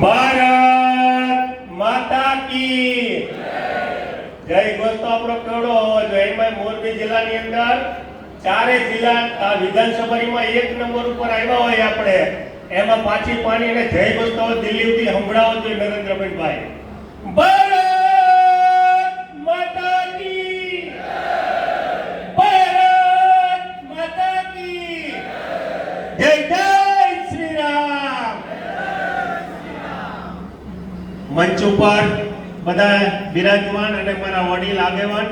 ભારત માતા કી જય. ઘોષ તો આપણો કેવડો હોવો જોઈએ. એમાં મોરબી જિલ્લાની અંદર ચારે જિલ્લા આ વિધાનસભામાં એક નંબર ઉપર આવ્યા હોય આપણે. એમાં પાછી પાણી અને જય ઘોષ તો દિલ્હી સુધી સંભળાવો જોઈએ નરેન્દ્રભાઈ. મંચ ઉપર બધા બિરાજમાન અને મારા વડીલ આગેવાન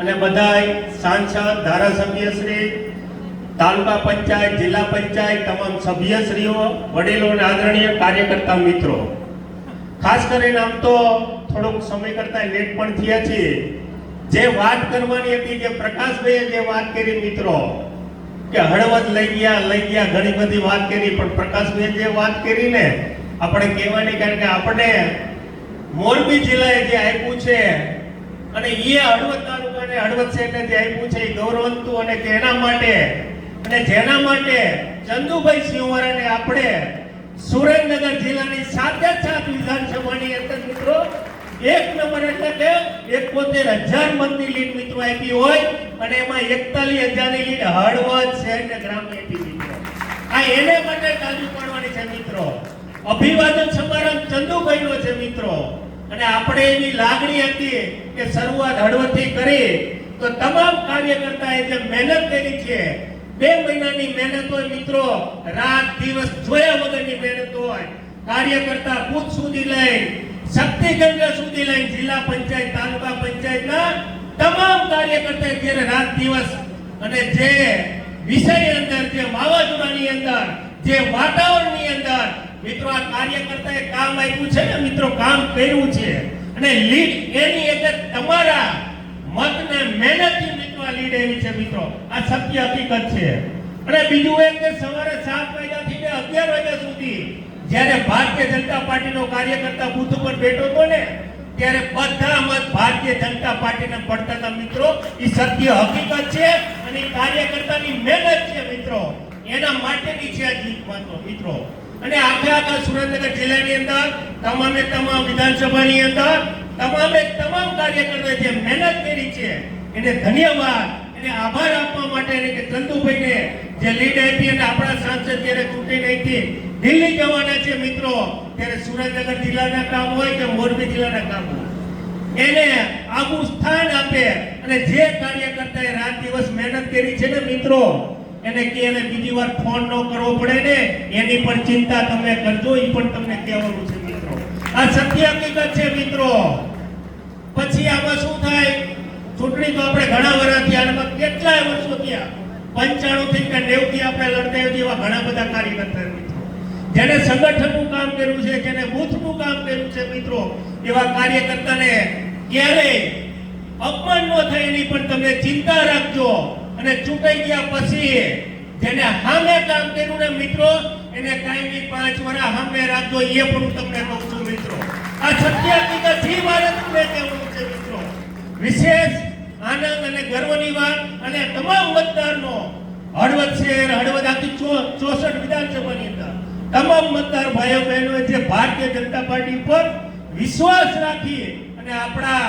અને બધા સાંસદ ધારાસભ્ય શ્રી તાલુકા પંચાયત, જિલ્લા પંચાયત, તમામ સભ્યશ્રીઓ, વડીલો અને આદરણીય કાર્યકર્તા મિત્રો. ખાસ કરીને આમ તો થોડોક સમય કરતા લેટ પણ થયા છીએ જે વાત કરવાની હતી, જે પ્રકાશભાઈએ જે વાત કરી મિત્રો, કે હળવદ લઈ ગયા લઈ ગયા, ઘણી બધી વાત કરી, પણ પ્રકાશભાઈએ જે વાત કરી ને આપણે કહેવાની કારણ કે આપણે મોરબી જિલ્લાએ જે આપ્યું છે અને એ હળવદ તાલુકાને હળવદ શહેરને જે આપ્યું છે એ ગૌરવંતું અને તેના માટે અને જેના માટે ચંદુભાઈ સિંહવારાને આપણે સુરેન્દ્રનગર જિલ્લાની સાથે સાત વિધાનસભાની અંદર મિત્રો એક નંબર એટલે કે એકોતેર હજાર મતની લીડ મિત્રો આપી હોય અને એમાં એકતાલીસ હજારની લીડ હળવદ શહેર ને ગ્રામ્ય આપી મિત્રો આ એને માટે તાજુ પાડવાની છે મિત્રો. અભિવાદન સમારંભ ચંદુભાઈનો છે મિત્રો. અને આપણે એવી લાગણી હતી કે શરૂઆત હળવદથી કરી તો તમામ કાર્યકર્તાએ જે મહેનત કરી છે, બે મહિનાની મહેનત હોય મિત્રો, રાત દિવસ જોયા વગરની મહેનત હોય. કાર્યકર્તા બુથ સુધી લઈ શક્તિ કેન્દ્ર સુધી લઈ, જિલ્લા પંચાયત, તાલુકા પંચાયતના તમામ કાર્યકર્તા જ્યારે રાત દિવસ અને જે વિષય અંદર, જે વાવાઝોડાની અંદર, જે વાતાવરણની અંદર મિત્રો, આ કાર્યકર્તાએ કામ આપ્યું છે ને, મિત્રો, કામ કર્યું છે. અને લીડ એની એટલે તમારા મતને મહેનતથી મિત્રો, આ લીડ એવી છે, મિત્રો. આ સત્ય હકીકત છે. અને બીજું એક કે સવારે સાત વાગ્યાથી ને અગિયાર વાગ્યા સુધી જ્યારે ભારતીય જનતા પાર્ટીનો કાર્યકર્તા બુથ ઉપર બેઠો હતો ને, ત્યારે બધા મત ભારતીય જનતા પાર્ટીને પડતા હતા, મિત્રો. એ સત્ય હકીકત છે અને કાર્યકર્તાની મહેનત છે, મિત્રો. એના માટેની છે આ જીત મિત્રો. અને આપણે આખા સુરેન્દ્રનગર જિલ્લાની અંદર, તમામે તમામ વિધાનસભાની અંદર, તમામે તમામ કાર્યકરોએ જે મહેનત કરી છે, એને ધન્યવાદ એને આભાર આપવા માટે કે ચંદુભાઈને જે લીડ આપી અને આપણા સાંસદ જ્યારે ચૂંટણી હતી, દિલ્હી જવાના છે મિત્રો, ત્યારે સુરેન્દ્રનગર જિલ્લાના કામ હોય કે મોરબી જિલ્લાના કામ હોય. એને આગું સ્થાન આપે અને જે કાર્યકર્તાએ રાત દિવસ મહેનત કરી છે ને મિત્રો એને કે એને બીજી વાર ફોન ન કરવો પડે ને, એની પણ ચિંતા તમે કરજો એ પણ તમને કહેવાનું છે, મિત્રો. આ સત્ય હકીકત છે, મિત્રો. પછી આમાં શું થાય? ચૂંટણી તો આપણે ઘણા વર્ષથી આમાં કેટલાય વર્ષો થયા. પંચાણું થી કે નેવું થી આપણે લડતા હોય એવા ઘણા બધા કાર્યકર્તા મિત્રો. જેને સંગઠનનું કામ કર્યું છે, જેને બૂથનું કામ કર્યું છે, મિત્રો, એવા કાર્યકર્તાને ક્યારેય અપમાન ન થાય એની પણ તમે ચિંતા રાખજો. અને ચૂંટાઈ ગયા પછી જેને સામે કામ કર્યું ને મિત્રો, એને કાયમી પાંચ વર્ષ સામે રાખજો. એ પણ હું તમને કહું છું, મિત્રો. આ સત્ય હકીકતથી મારે તમને કહેવું છે, મિત્રો. વિશેષ આનંદ અને ગર્વની વાત અને તમામ મતદારનો હળવદ શહેર હળવદ આખી ચોસઠ વિધાનસભાની અંદર. તમામ મતદાર ભાઈઓ બહેનોએ જે ભારતીય જનતા પાર્ટી પર વિશ્વાસ રાખી અને આપણા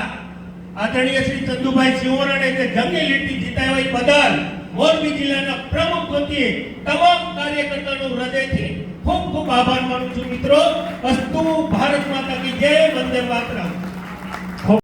આદરણીય શ્રી ચંદુભાઈ સિંહોરાને જે જંગી લીટી જીતાવી બદલ મોરબી જિલ્લાના પ્રમુખ વતી તમામ કાર્યકર્તાનો હૃદયથી ખૂબ ખૂબ આભાર માનું છું મિત્રો. અસ્તુ ભારત માતા કી જય, વંદે માતરમ.